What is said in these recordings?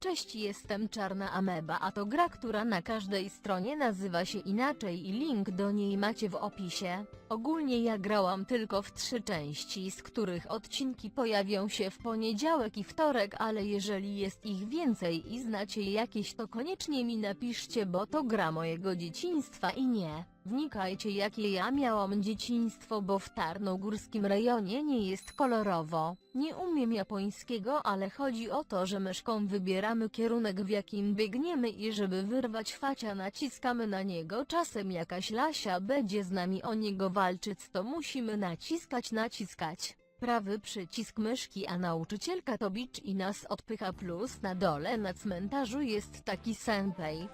Cześć, jestem Czarna Ameba, a to gra, która na każdej stronie nazywa się inaczej i link do niej macie w opisie. Ogólnie ja grałam tylko w trzy części, z których odcinki pojawią się w poniedziałek i wtorek, ale jeżeli jest ich więcej i znacie jakieś to koniecznie mi napiszcie, bo to gra mojego dzieciństwa i nie. Wnikajcie jakie ja miałam dzieciństwo, bo w Tarnogórskim rejonie nie jest kolorowo. Nie umiem japońskiego, ale chodzi o to, że myszką wybieramy kierunek w jakim biegniemy i żeby wyrwać facia naciskamy na niego. Czasem jakaś lasia będzie z nami o niego walczyć, to musimy naciskać, naciskać. Prawy przycisk myszki, a nauczycielka to bicz i nas odpycha plus na dole na cmentarzu jest taki senpej.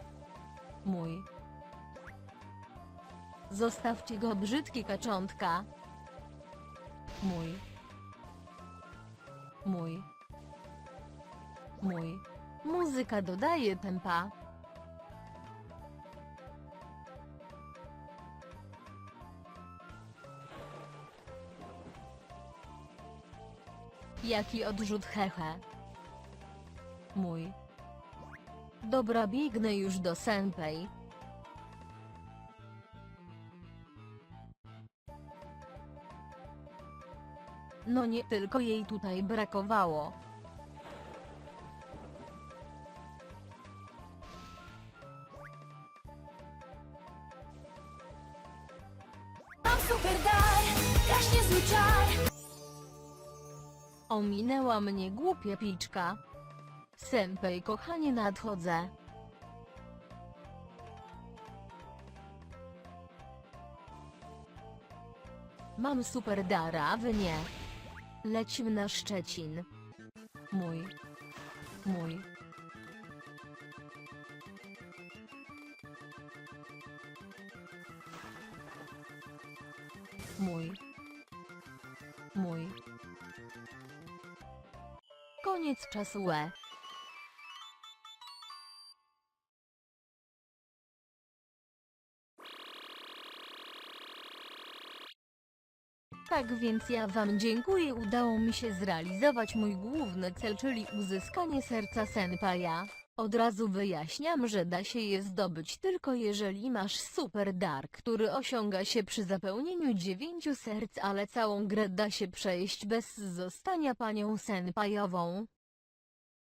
Mój. Zostawcie go brzydkie kaczątka. Mój. Mój. Mój. Muzyka dodaje tempa. Jaki odrzut hehe. Mój. Dobra, biegnę już do Senpei. No nie tylko jej tutaj brakowało. Mam super dar, strasznie zły czar Ominęła mnie głupia piczka. Senpej, kochanie, nadchodzę. Mam super dara, wy nie. Lecimy na Szczecin. Mój. Mój. Mój. Mój. Koniec czasu Tak więc ja wam dziękuję, udało mi się zrealizować mój główny cel, czyli uzyskanie serca Senpaja. Od razu wyjaśniam, że da się je zdobyć tylko jeżeli masz super dar, który osiąga się przy zapełnieniu dziewięciu serc, ale całą grę da się przejść bez zostania panią Senpajową.